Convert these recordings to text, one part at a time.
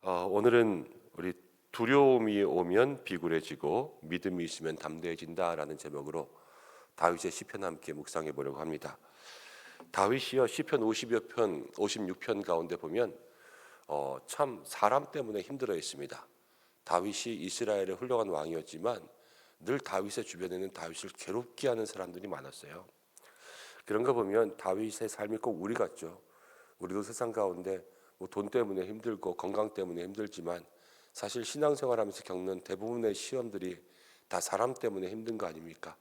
어, 오늘은 우리 두려움이 오면 비굴해지고 믿음이 있으면 담대해진다라는 제목으로 다윗의 시편 함께 묵상해 보려고 합니다. 다윗이요 시편 50여 편, 56편 가운데 보면 어, 참 사람 때문에 힘들어 했습니다. 다윗이 이스라엘의 훌륭한 왕이었지만 늘 다윗의 주변에는 다윗을 괴롭게 하는 사람들이 많았어요. 그런 거 보면 다윗의 삶이 꼭 우리 같죠. 우리도 세상 가운데 뭐 돈 때문에 힘들고 건강 때문에 힘들지만 사실 신앙생활하면서 겪는 대부분의 시험들이 다 사람 때문에 힘든 거 아닙니까?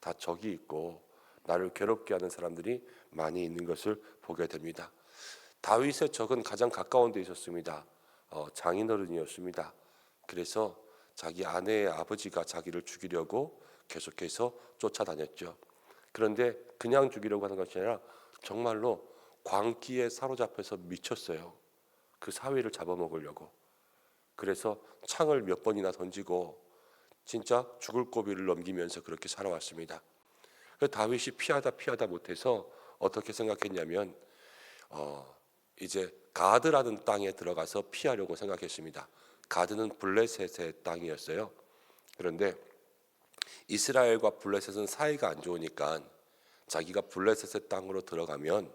다 적이 있고 나를 괴롭게 하는 사람들이 많이 있는 것을 보게 됩니다. 다윗의 적은 가장 가까운 데 있었습니다. 어, 장인어른이었습니다. 그래서 자기 아내의 아버지가 자기를 죽이려고 계속해서 쫓아다녔죠. 그런데 그냥 죽이려고 하는 것이 아니라 정말로 광기에 사로잡혀서 미쳤어요. 그 사위를 잡아먹으려고. 그래서 창을 몇 번이나 던지고 진짜 죽을 고비를 넘기면서 그렇게 살아왔습니다. 그 다윗이 피하다 피하다 못해서 어떻게 생각했냐면 어, 이제 가드라는 땅에 들어가서 피하려고 생각했습니다. 가드는 블레셋의 땅이었어요. 그런데 이스라엘과 블레셋은 사이가 안 좋으니까 자기가 블레셋의 땅으로 들어가면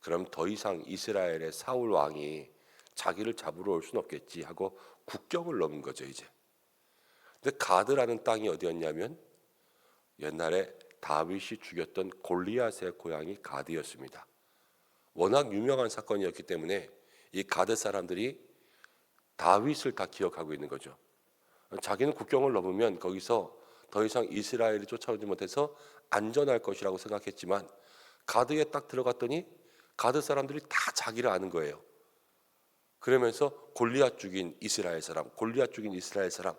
그럼 더 이상 이스라엘의 사울 왕이 자기를 잡으러 올 수는 없겠지 하고 국경을 넘은 거죠 이제. 근데 가드라는 땅이 어디였냐면 옛날에 다윗이 죽였던 골리앗의 고향이 가드였습니다. 워낙 유명한 사건이었기 때문에 이 가드 사람들이 다윗을 다 기억하고 있는 거죠. 자기는 국경을 넘으면 거기서 더 이상 이스라엘이 쫓아오지 못해서 안전할 것이라고 생각했지만 가드에 딱 들어갔더니 가드 사람들이 다 자기를 아는 거예요. 그러면서 골리앗 죽인 이스라엘 사람, 골리앗 죽인 이스라엘 사람.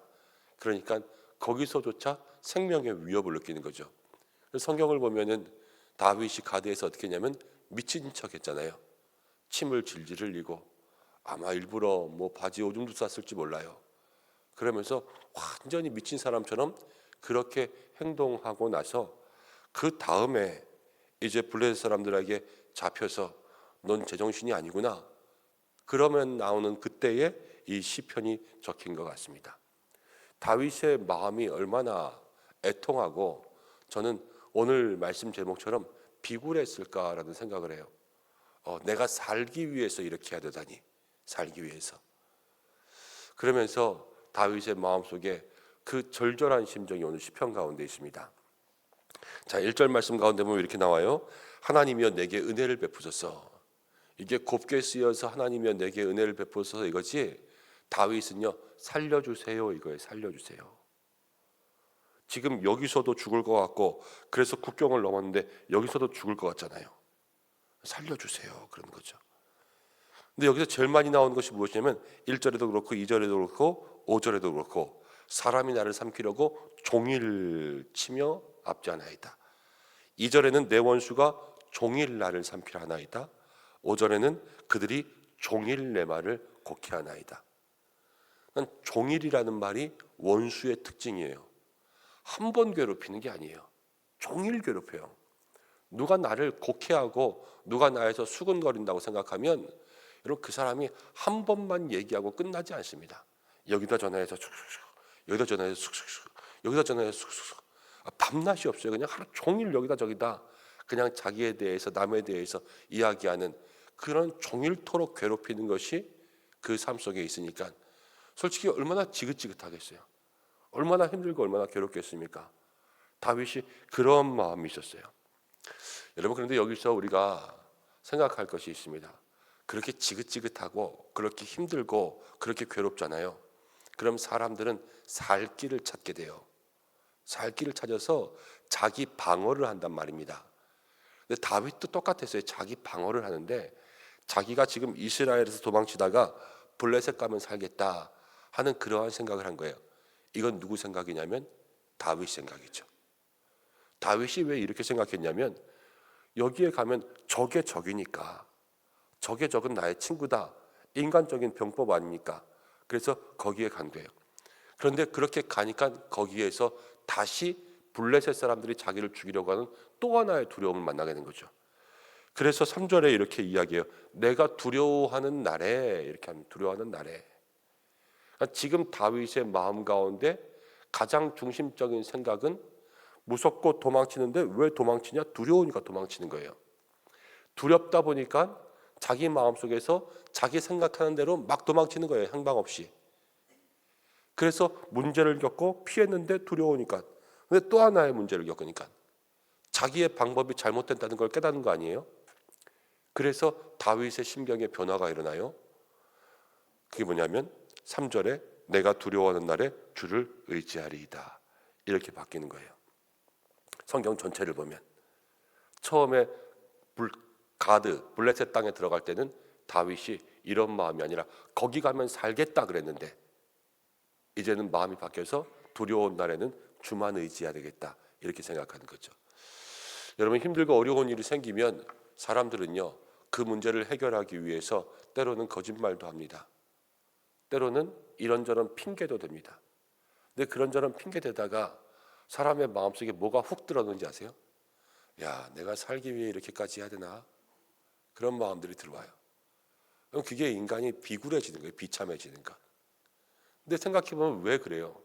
그러니까 거기서조차 생명의 위협을 느끼는 거죠. 성경을 보면은 다윗이 가드에서 어떻게 했냐면 미친 척했잖아요. 침을 질질 흘리고 아마 일부러 뭐 바지 오줌도 쌌을지 몰라요. 그러면서 완전히 미친 사람처럼 그렇게 행동하고 나서 그 다음에 이제 블레셋 사람들에게 잡혀서 넌 제정신이 아니구나. 그러면 나오는 그때에 이 시편이 적힌 것 같습니다. 다윗의 마음이 얼마나 애통하고 저는 오늘 말씀 제목처럼 비굴했을까라는 생각을 해요. 어, 내가 살기 위해서 이렇게 해야 되다니 살기 위해서. 그러면서 다윗의 마음속에 그 절절한 심정이 오늘 시편 가운데 있습니다. 자, 1절 말씀 가운데 보면 이렇게 나와요. 하나님이여 내게 은혜를 베푸소서. 이게 곱게 쓰여서 하나님이여 내게 은혜를 베푸소서 이거지. 다윗은요. 살려주세요 이거예요. 살려주세요. 지금 여기서도 죽을 것 같고 그래서 국경을 넘었는데 여기서도 죽을 것 같잖아요. 살려주세요. 그런 거죠. 근데 여기서 제일 많이 나오는 것이 무엇이냐면 1절에도 그렇고 2절에도 그렇고 5절에도 그렇고 사람이 나를 삼키려고 종일 치며 앞지하나이다. 2절에는 내 원수가 종일 나를 삼키려 하나이다. 5절에는 그들이 종일 내 말을 곡해하나이다. 난 종일이라는 말이 원수의 특징이에요. 한 번 괴롭히는 게 아니에요. 종일 괴롭혀요. 누가 나를 곡해하고 누가 나에서 수근거린다고 생각하면 여러분 그 사람이 한 번만 얘기하고 끝나지 않습니다. 여기다 전화해서 쑥쑥쑥, 여기다 전화해서 쑥쑥쑥, 여기다 전화해서 쑥쑥쑥. 아, 밤낮이 없어요. 그냥 하루 종일 여기다 저기다 그냥 자기에 대해서 남에 대해서 이야기하는 그런 종일토록 괴롭히는 것이 그 삶 속에 있으니까 솔직히 얼마나 지긋지긋하겠어요. 얼마나 힘들고 얼마나 괴롭겠습니까? 다윗이 그런 마음이 있었어요. 여러분 그런데 여기서 우리가 생각할 것이 있습니다. 그렇게 지긋지긋하고 그렇게 힘들고 그렇게 괴롭잖아요. 그럼 사람들은 살 길을 찾게 돼요. 살 길을 찾아서 자기 방어를 한단 말입니다. 근데 다윗도 똑같았어요. 자기 방어를 하는데 자기가 지금 이스라엘에서 도망치다가 블레셋 가면 살겠다 하는 그러한 생각을 한 거예요. 이건 누구 생각이냐면 다윗 생각이죠. 다윗이 왜 이렇게 생각했냐면 여기에 가면 적의 적이니까 적의 적은 나의 친구다. 인간적인 병법 아닙니까? 그래서 거기에 간 거예요. 그런데 그렇게 가니까 거기에서 다시 블레셋 사람들이 자기를 죽이려고 하는 또 하나의 두려움을 만나게 된 거죠. 그래서 3절에 이렇게 이야기해요. 내가 두려워하는 날에 이렇게 하면 두려워하는 날에 지금 다윗의 마음 가운데 가장 중심적인 생각은 무섭고 도망치는데 왜 도망치냐? 두려우니까 도망치는 거예요. 두렵다 보니까 자기 마음 속에서 자기 생각하는 대로 막 도망치는 거예요. 향방 없이. 그래서 문제를 겪고 피했는데 두려우니까. 근데 또 하나의 문제를 겪으니까 자기의 방법이 잘못된다는 걸 깨닫는 거 아니에요? 그래서 다윗의 심경에 변화가 일어나요. 그게 뭐냐면 3절에 내가 두려워하는 날에 주를 의지하리이다. 이렇게 바뀌는 거예요. 성경 전체를 보면 처음에 불, 가드 블레셋 땅에 들어갈 때는 다윗이 이런 마음이 아니라 거기 가면 살겠다 그랬는데 이제는 마음이 바뀌어서 두려운 날에는 주만 의지해야 되겠다 이렇게 생각하는 거죠. 여러분 힘들고 어려운 일이 생기면 사람들은요 그 문제를 해결하기 위해서 때로는 거짓말도 합니다. 때로는 이런저런 핑계도 됩니다. 근데 그런저런 핑계 대다가 사람의 마음속에 뭐가 훅 들어오는지 아세요? 야, 내가 살기 위해 이렇게까지 해야 되나? 그런 마음들이 들어와요. 그럼 그게 인간이 비굴해지는 거예요. 비참해지는 거. 근데 생각해 보면 왜 그래요?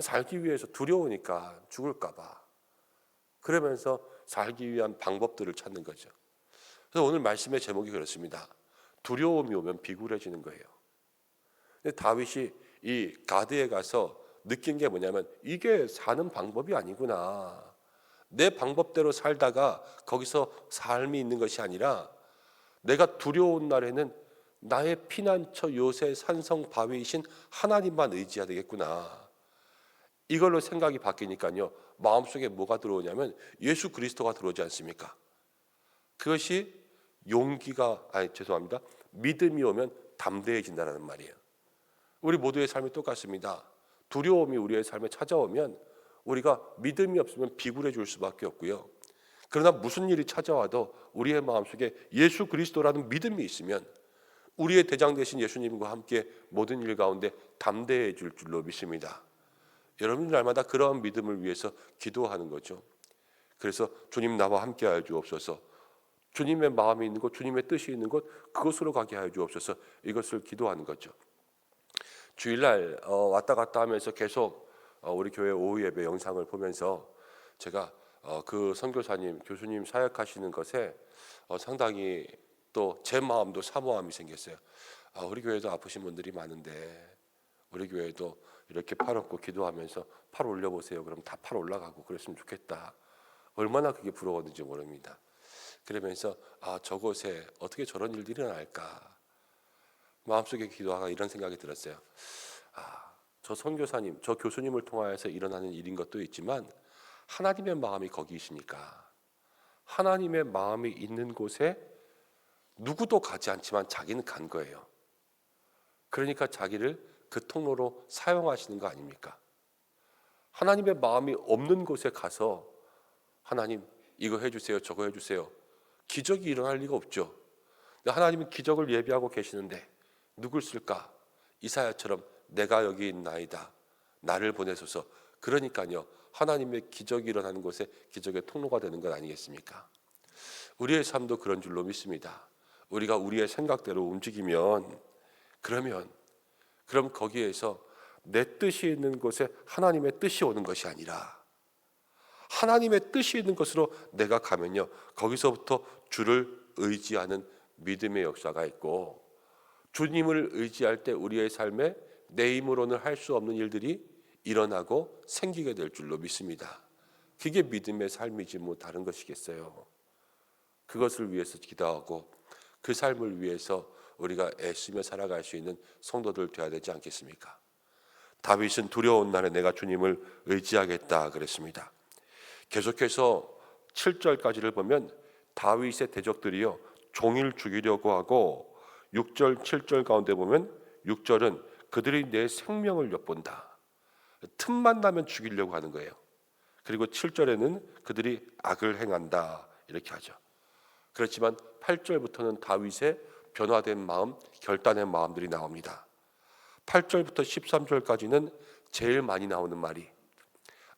살기 위해서 두려우니까 죽을까봐. 그러면서 살기 위한 방법들을 찾는 거죠. 그래서 오늘 말씀의 제목이 그렇습니다. 두려움이 오면 비굴해지는 거예요. 다윗이 이 가드에 가서 느낀 게 뭐냐면 이게 사는 방법이 아니구나. 내 방법대로 살다가 거기서 삶이 있는 것이 아니라 내가 두려운 날에는 나의 피난처 요새 산성 바위이신 하나님만 의지해야 되겠구나. 이걸로 생각이 바뀌니까요. 마음속에 뭐가 들어오냐면 예수 그리스도가 들어오지 않습니까? 그것이 용기가 아니 죄송합니다. 믿음이 오면 담대해진다는 말이에요. 우리 모두의 삶이 똑같습니다. 두려움이 우리의 삶에 찾아오면 우리가 믿음이 없으면 비굴해 질 수밖에 없고요. 그러나 무슨 일이 찾아와도 우리의 마음속에 예수 그리스도라는 믿음이 있으면 우리의 대장 되신 예수님과 함께 모든 일 가운데 담대해질 줄로 믿습니다. 여러분 날마다 그러한 믿음을 위해서 기도하는 거죠. 그래서 주님 나와 함께 하여 주옵소서. 주님의 마음이 있는 곳, 주님의 뜻이 있는 곳 그것으로 가게 하여 주옵소서. 이것을 기도하는 거죠. 주일날 어, 왔다 갔다 하면서 계속 어, 우리 교회 오후 예배 영상을 보면서 제가 어, 그 선교사님, 교수님 사역하시는 것에 어, 상당히 또 제 마음도 사모함이 생겼어요. 아, 우리 교회도 아프신 분들이 많은데 우리 교회도 이렇게 팔 얻고 기도하면서 팔 올려보세요. 그럼 다 팔 올라가고 그랬으면 좋겠다. 얼마나 그게 부러웠는지 모릅니다. 그러면서 아 저곳에 어떻게 저런 일들이 일어날까 마음속에 기도하가 이런 생각이 들었어요. 아, 저 선교사님, 저 교수님을 통하여서 일어나는 일인 것도 있지만 하나님의 마음이 거기 있으니까 하나님의 마음이 있는 곳에 누구도 가지 않지만 자기는 간 거예요. 그러니까 자기를 그 통로로 사용하시는 거 아닙니까? 하나님의 마음이 없는 곳에 가서 하나님 이거 해주세요, 저거 해주세요. 기적이 일어날 리가 없죠. 하나님은 기적을 예비하고 계시는데 누굴 쓸까? 이사야처럼 내가 여기 있나이다. 나를 보내소서. 그러니까요. 하나님의 기적이 일어나는 곳에 기적의 통로가 되는 것 아니겠습니까? 우리의 삶도 그런 줄로 믿습니다. 우리가 우리의 생각대로 움직이면 그러면 그럼 거기에서 내 뜻이 있는 곳에 하나님의 뜻이 오는 것이 아니라 하나님의 뜻이 있는 곳으로 내가 가면요. 거기서부터 주를 의지하는 믿음의 역사가 있고 주님을 의지할 때 우리의 삶에 내 힘으로는 할 수 없는 일들이 일어나고 생기게 될 줄로 믿습니다. 그게 믿음의 삶이지 뭐 다른 것이겠어요. 그것을 위해서 기도하고 그 삶을 위해서 우리가 애쓰며 살아갈 수 있는 성도들 되어야 되지 않겠습니까? 다윗은 두려운 날에 내가 주님을 의지하겠다 그랬습니다. 계속해서 7절까지를 보면 다윗의 대적들이요 종일 죽이려고 하고 6절, 7절 가운데 보면 6절은 그들이 내 생명을 엿본다. 틈만 나면 죽이려고 하는 거예요. 그리고 7절에는 그들이 악을 행한다. 이렇게 하죠. 그렇지만 8절부터는 다윗의 변화된 마음, 결단의 마음들이 나옵니다. 8절부터 13절까지는 제일 많이 나오는 말이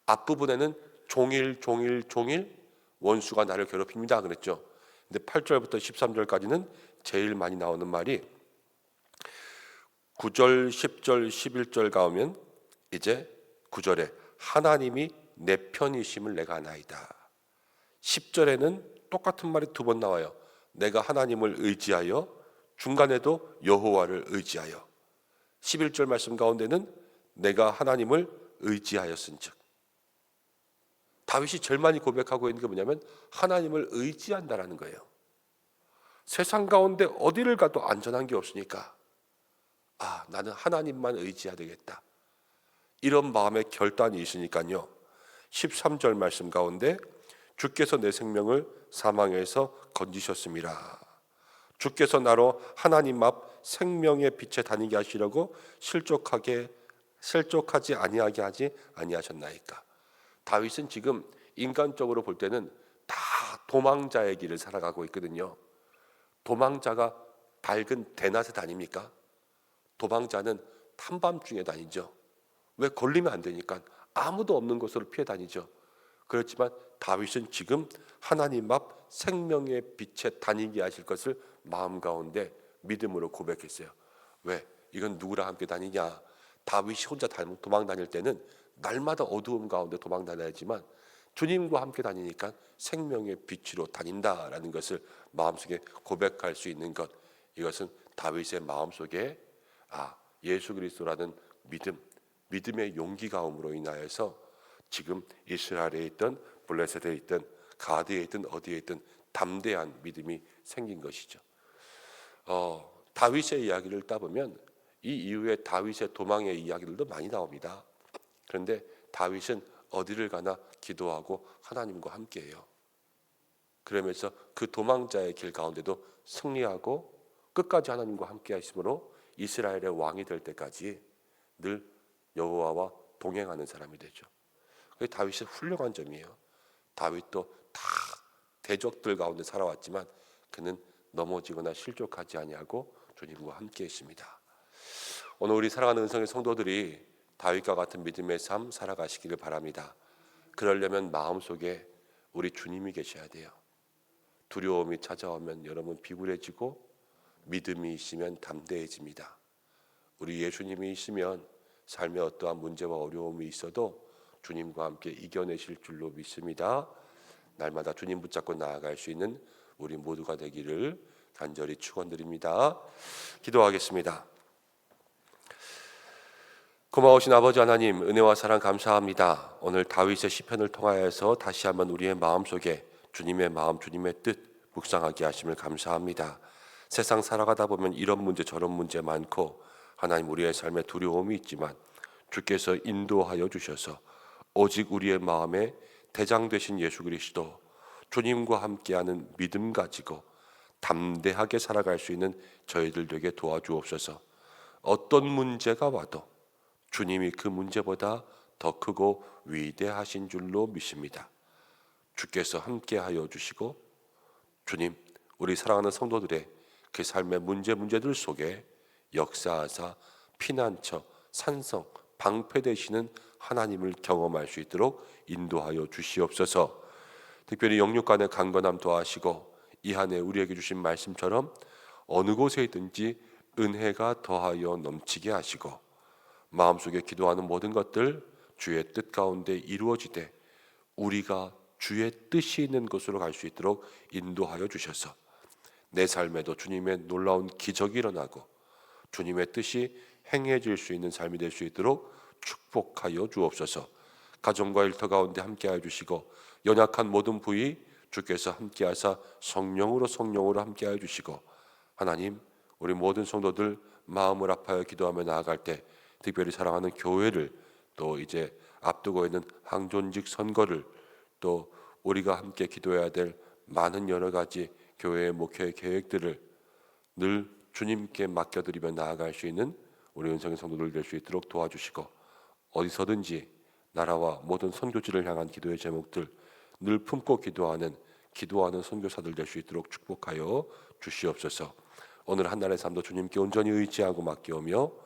앞부분에는 종일 종일 종일 원수가 나를 괴롭힙니다 그랬죠. 근데 8절부터 13절까지는 제일 많이 나오는 말이 9절, 10절, 11절 가오면 이제 9절에 하나님이 내 편이심을 내가 아나이다. 10절에는 똑같은 말이 두 번 나와요. 내가 하나님을 의지하여 중간에도 여호와를 의지하여 11절 말씀 가운데는 내가 하나님을 의지하였은즉 다윗이 제일 많이 고백하고 있는 게 뭐냐면 하나님을 의지한다라는 거예요. 세상 가운데 어디를 가도 안전한 게 없으니까 아 나는 하나님만 의지해야 되겠다. 이런 마음의 결단이 있으니까요. 13절 말씀 가운데 주께서 내 생명을 사망에서 건지셨습니다. 주께서 나로 하나님 앞 생명의 빛에 다니게 하시려고 실족하게 실족하지 아니하게 하지 아니하셨나이까. 다윗은 지금 인간적으로 볼 때는 다 도망자의 길을 살아가고 있거든요. 도망자가 밝은 대낮에 다닙니까? 도망자는 한밤중에 다니죠. 왜 걸리면 안 되니까 아무도 없는 곳으로 피해 다니죠. 그렇지만 다윗은 지금 하나님 앞 생명의 빛에 다니게 하실 것을 마음 가운데 믿음으로 고백했어요. 왜? 이건 누구랑 함께 다니냐? 다윗이 혼자 도망 다닐 때는 날마다 어두움 가운데 도망 다녀야지만 주님과 함께 다니니까 생명의 빛으로 다닌다라는 것을 마음속에 고백할 수 있는 것 이것은 다윗의 마음속에 아 예수 그리스도라는 믿음 믿음의 용기 가움으로 인하여서 지금 이스라엘에 있던 블레셋에 있던 가드에 있던 어디에 있던 담대한 믿음이 생긴 것이죠. 어, 다윗의 이야기를 따보면 이 이후에 다윗의 도망의 이야기들도 많이 나옵니다. 그런데 다윗은 어디를 가나 기도하고 하나님과 함께해요. 그러면서 그 도망자의 길 가운데도 승리하고 끝까지 하나님과 함께 하심으로 이스라엘의 왕이 될 때까지 늘 여호와와 동행하는 사람이 되죠. 그게 다윗의 훌륭한 점이에요. 다윗도 다 대적들 가운데 살아왔지만 그는 넘어지거나 실족하지 아니하고 주님과 함께 했습니다. 오늘 우리 사랑하는 은성의 성도들이 다윗과 같은 믿음의 삶 살아가시기를 바랍니다. 그러려면 마음속에 우리 주님이 계셔야 돼요. 두려움이 찾아오면 여러분 비굴해지고 믿음이 있으면 담대해집니다. 우리 예수님이 있으면 삶에 어떠한 문제와 어려움이 있어도 주님과 함께 이겨내실 줄로 믿습니다. 날마다 주님 붙잡고 나아갈 수 있는 우리 모두가 되기를 간절히 축원드립니다. 기도하겠습니다. 고마우신 아버지 하나님 은혜와 사랑 감사합니다. 오늘 다윗의 시편을 통하여서 다시 한번 우리의 마음속에 주님의 마음 주님의 뜻 묵상하게 하심을 감사합니다. 세상 살아가다 보면 이런 문제 저런 문제 많고 하나님 우리의 삶에 두려움이 있지만 주께서 인도하여 주셔서 오직 우리의 마음에 대장 되신 예수 그리스도 주님과 함께하는 믿음 가지고 담대하게 살아갈 수 있는 저희들 에게 도와주옵소서. 어떤 문제가 와도 주님이 그 문제보다 더 크고 위대하신 줄로 믿습니다. 주께서 함께하여 주시고 주님 우리 사랑하는 성도들의 그 삶의 문제 문제들 속에 역사하사 피난처 산성 방패 되시는 하나님을 경험할 수 있도록 인도하여 주시옵소서. 특별히 영육간의 강건함 도하시고 이 한해 우리에게 주신 말씀처럼 어느 곳에 있든지 은혜가 더하여 넘치게 하시고 마음속에 기도하는 모든 것들 주의 뜻 가운데 이루어지되 우리가 주의 뜻이 있는 곳으로 갈 수 있도록 인도하여 주셔서 내 삶에도 주님의 놀라운 기적이 일어나고 주님의 뜻이 행해질 수 있는 삶이 될 수 있도록 축복하여 주옵소서. 가정과 일터 가운데 함께하여 주시고 연약한 모든 부위 주께서 함께하사 성령으로 성령으로 함께하여 주시고 하나님 우리 모든 성도들 마음을 아파여 기도하며 나아갈 때 특별히 사랑하는 교회를 또 이제 앞두고 있는 항존직 선거를 또 우리가 함께 기도해야 될 많은 여러 가지 교회의 목회 계획들을 늘 주님께 맡겨드리며 나아갈 수 있는 우리 은성의 성도들 될 수 있도록 도와주시고 어디서든지 나라와 모든 선교지를 향한 기도의 제목들 늘 품고 기도하는 기도하는 선교사들 될 수 있도록 축복하여 주시옵소서. 오늘 한 날의 삶도 주님께 온전히 의지하고 맡겨오며